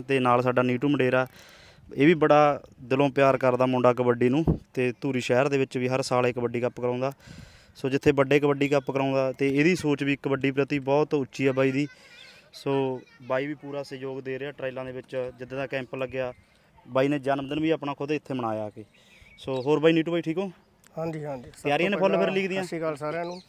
ਤੇ ਨਾਲ ਸਾਡਾ ਨੀਟੂ ਮੰਡੇਰਾ ਇਹ ਵੀ ਬੜਾ ਦਿਲੋਂ ਪਿਆਰ ਕਰਦਾ ਮੁੰਡਾ ਕਬੱਡੀ ਨੂੰ ਤੇ ਧੂਰੀ ਸ਼ਹਿਰ ਦੇ ਵਿੱਚ ਵੀ ਹਰ ਸਾਲ ਇਹ ਕਬੱਡੀ ਕੱਪ ਕਰਾਉਂਦਾ। ਸੋ ਜਿੱਥੇ ਵੱਡੇ ਕਬੱਡੀ ਕੱਪ ਕਰਾਉਂਦਾ ਤੇ ਇਹਦੀ ਸੋਚ ਵੀ ਕਬੱਡੀ ਪ੍ਰਤੀ ਬਹੁਤ ਉੱਚੀ ਆ ਬਾਈ ਦੀ। ਸੋ ਬਾਈ ਵੀ ਪੂਰਾ ਸਹਿਯੋਗ ਦੇ ਰਿਹਾ ਟ੍ਰਾਇਲਾਂ ਦੇ ਵਿੱਚ ਜਿੱਦਾਂ ਦਾ ਕੈਂਪ ਲੱਗਿਆ ਬਾਈ ਨੇ ਜਨਮ ਦਿਨ ਵੀ ਆਪਣਾ ਖੁਦ ਇੱਥੇ ਮਨਾਇਆ ਆ ਕੇ। ਸੋ ਹੋਰ ਬਾਈ ਨੀਟੂ ਬਾਈ ਠੀਕ ਹੋ? ਹਾਂਜੀ ਹਾਂਜੀ। ਸਭ ਤਿਆਰੀਆਂ ਨੇ ਫੁੱਲ ਫਿਰ ਲੀਗ ਦੀਆਂ? ਸਤਿ ਸ਼੍ਰੀ ਅਕਾਲ ਸਾਰਿਆਂ ਨੂੰ।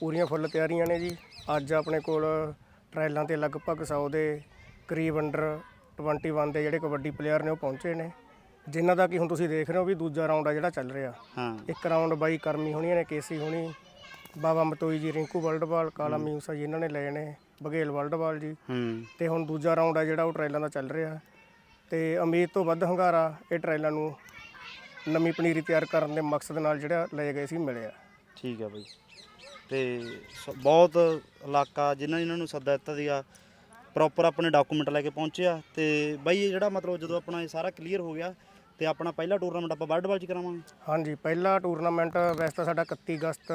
ਪੂਰੀਆਂ ਫੁੱਲ ਤਿਆਰੀਆਂ ਨੇ ਜੀ। ਅੱਜ ਆਪਣੇ ਕੋਲ ਟਰਾਇਲਾਂ ਤੇ ਲਗਭਗ 100 ਦੇ ਕਰੀਬ ਅੰਡਰ 21 ਦੇ ਜਿਹੜੇ ਕਬੱਡੀ ਪਲੇਅਰ ਨੇ ਉਹ ਪਹੁੰਚੇ ਨੇ। ਜਿਨ੍ਹਾਂ ਦਾ ਕਿ ਹੁਣ ਤੁਸੀਂ ਦੇਖ ਰਹੇ ਹੋ ਵੀ ਦੂਜਾ ਰਾਊਂਡ ਆ ਜਿਹੜਾ ਚੱਲ ਰਿਹਾ। ਹਾਂ। ਇੱਕ ਰਾਊਂਡ ਬਾਈ ਕਰਮੀ ਹੋਣੀਆਂ ਨੇ ਕੇਸੀ ਹੋਣੀ ਬਾਬਾ ਮਤੋਈ ਜੀ ਰਿੰਕੂ ਵਰਲਡਬਾਲ ਕਾਲਾ ਮੀਊਸਾ ਜੀ ਇਹਨਾਂ ਨੇ ਲਏ ਨੇ ਬਘੇਲ ਵਰਲਡਬਾਲ ਜੀ। ਤੇ ਹੁਣ ਦੂਜਾ ਰਾਊਂਡ ਆ ਜਿਹੜਾ ਉਹ ਟ੍ਰੇਲਾਂ ਦਾ ਚੱਲ ਰਿਹਾ। ਤੇ ਉਮੀਦ ਤੋਂ ਵੱਧ ਹੰਗਾਰਾ ਇਹ ਟ੍ਰੇਲਾਂ ਨੂੰ ਨਵੀਂ ਪਨੀਰੀ ਤਿਆਰ ਕਰਨ ਦੇ ਮਕਸਦ ਨਾਲ ਜਿਹੜਾ ਲਏ ਗਏ ਸੀ ਮਿਲਿਆ। ਠੀਕ ਹੈ ਬਾਈ। ਤੇ ਬਹੁਤ ਇਲਾਕਾ ਜਿਨ੍ਹਾਂ ਜਿਨ੍ਹਾਂ ਨੂੰ ਸੱਦਾ ਦਿੱਤਾ ਸੀਗਾ ਪ੍ਰੋਪਰ ਆਪਣੇ ਡਾਕੂਮੈਂਟ ਲੈ ਕੇ ਪਹੁੰਚਿਆ ਤੇ ਬਾਈ ਇਹ ਜਿਹੜਾ ਮਤਲਬ ਜਦੋਂ ਆਪਣਾ ਇਹ ਸਾਰਾ ਕਲੀਅਰ ਹੋ ਗਿਆ ਤੇ ਆਪਣਾ ਪਹਿਲਾ ਟੂਰਨਾਮੈਂਟ ਆਪਾਂ ਵਰਲਡ ਵਾਲ ਚ ਕਰਾਵਾਂਗੇ? ਹਾਂਜੀ ਪਹਿਲਾ ਟੂਰਨਾਮੈਂਟ ਵੈਸੇ ਤਾਂ ਸਾਡਾ 31 ਅਗਸਤ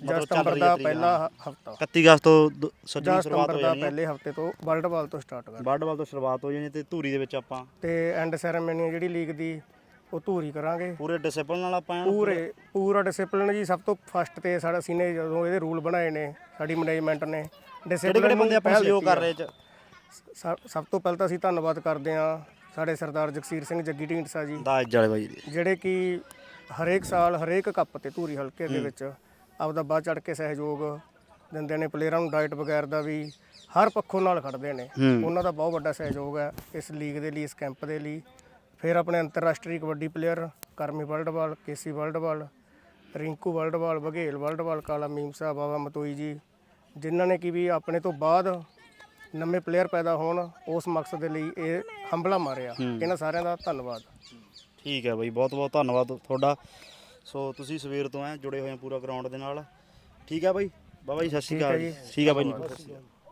ਜਾਂ ਸਤੰਬਰ ਦਾ ਪਹਿਲਾ। ਹਫਤਾ। 31 ਅਗਸਤ ਤੋਂ ਸੱਜਣੀ ਸ਼ੁਰੂਆਤ ਹੋ ਜਾਣੀ ਹੈ। ਪਹਿਲੇ ਹਫ਼ਤੇ ਤੋਂ ਵਰਲਡ ਬਾਲ ਤੋਂ ਸਟਾਰਟ ਕਰ ਵਰਲਡ ਵਾਲ ਤੋਂ ਸ਼ੁਰੂਆਤ ਹੋ ਜਾਣੀ ਤੇ ਧੂਰੀ ਦੇ ਵਿੱਚ ਆਪਾਂ ਤੇ ਐਂਡ ਸੈਰੇਮਨੀ ਜਿਹੜੀ ਲੀਗ ਦੀ ਉਹ ਧੂਰੀ ਕਰਾਂਗੇ। ਪੂਰੇ ਡਿਸਪਲਿਨ ਨਾਲ ਆਪਾਂ ਪੂਰੇ ਪੂਰਾ ਡਿਸਪਲਿਨ ਜੀ ਸਭ ਤੋਂ ਫਸਟ ਤੇ ਸਾਡਾ ਸੀ ਨੇ ਜਦੋਂ ਇਹਦੇ ਰੂਲ ਬਣਾਏ ਨੇ ਸਾਡੀ ਮੈਨੇਜਮੈਂਟ ਨੇ ਡਿਸਪਲਿਨ ਕਿਹੜੇ ਬੰਦੇ ਆਪਾਂ ਸਹਿਯੋਗ ਕਰ ਰਹੇ ਚ? ਸਭ ਸਭ ਤੋਂ ਪਹਿਲਾਂ ਤਾਂ ਅਸੀਂ ਧੰਨਵਾਦ ਕਰਦੇ ਹਾਂ ਸਾਡੇ ਸਰਦਾਰ ਜਗਸੀਰ ਸਿੰਘ ਜੱਗੀ ਢੀਂਡਸਾ ਜੀ। ਦਾਜ ਵਾਲੇ ਬਾਈ ਦੇ। ਜਿਹੜੇ ਕਿ ਹਰੇਕ ਸਾਲ ਹਰੇਕ ਕੱਪ ਤੇ ਧੂਰੀ ਹਲਕੇ ਦੇ ਵਿੱਚ ਆਪਦਾ ਵੱਧ ਚੜ ਕੇ ਸਹਿਯੋਗ ਦਿੰਦੇ ਨੇ। ਪਲੇਅਰਾਂ ਨੂੰ ਡਾਈਟ ਵਗੈਰਾ ਦਾ ਵੀ ਹਰ ਪੱਖੋਂ ਨਾਲ ਖੜਦੇ ਨੇ। ਹੂੰ। ਉਹਨਾਂ ਦਾ ਬਹੁਤ ਵੱਡਾ ਸਹਿਯੋਗ ਹੈ ਇਸ ਲੀਗ ਦੇ ਲਈ ਇਸ ਕੈਂਪ ਦੇ ਲਈ। ਫਿਰ ਆਪਣੇ ਅੰਤਰਰਾਸ਼ਟਰੀ ਕਬੱਡੀ ਪਲੇਅਰ ਕਰਮੀ ਵਰਲਡਬਾਲ ਕੇਸੀ ਵਰਲਡਬਾਲ ਰਿੰਕੂ ਵਰਲਡਬਾਲ ਬਘੇਲ ਵਰਲਡਬਾਲ ਕਾਲਾ ਮੀਮਸਾ ਬਾਬਾ ਮਤੋਈ ਜੀ ਜਿਨ੍ਹਾਂ ਨੇ ਕਿ ਵੀ ਆਪਣੇ ਤੋਂ ਬਾਅਦ ਨਵੇਂ ਪਲੇਅਰ ਪੈਦਾ ਹੋਣ ਉਸ ਮਕਸਦ ਦੇ ਲਈ ਇਹ ਹੰਬਲਾ ਮਾਰਿਆ। ਇਹਨਾਂ ਸਾਰਿਆਂ ਦਾ ਧੰਨਵਾਦ। ਠੀਕ ਹੈ ਬਾਈ ਬਹੁਤ ਬਹੁਤ ਧੰਨਵਾਦ ਤੁਹਾਡਾ। ਸੋ ਤੁਸੀਂ ਸਵੇਰ ਤੋਂ ਐ ਜੁੜੇ ਹੋਏ ਆ ਪੂਰਾ ਗਰਾਊਂਡ ਦੇ ਨਾਲ। ਠੀਕ ਹੈ ਬਾਈ? ਬਾਬਾ ਜੀ ਸਤਿ ਸ਼੍ਰੀ ਅਕਾਲ ਜੀ। ਠੀਕ ਹੈ ਬਾਈ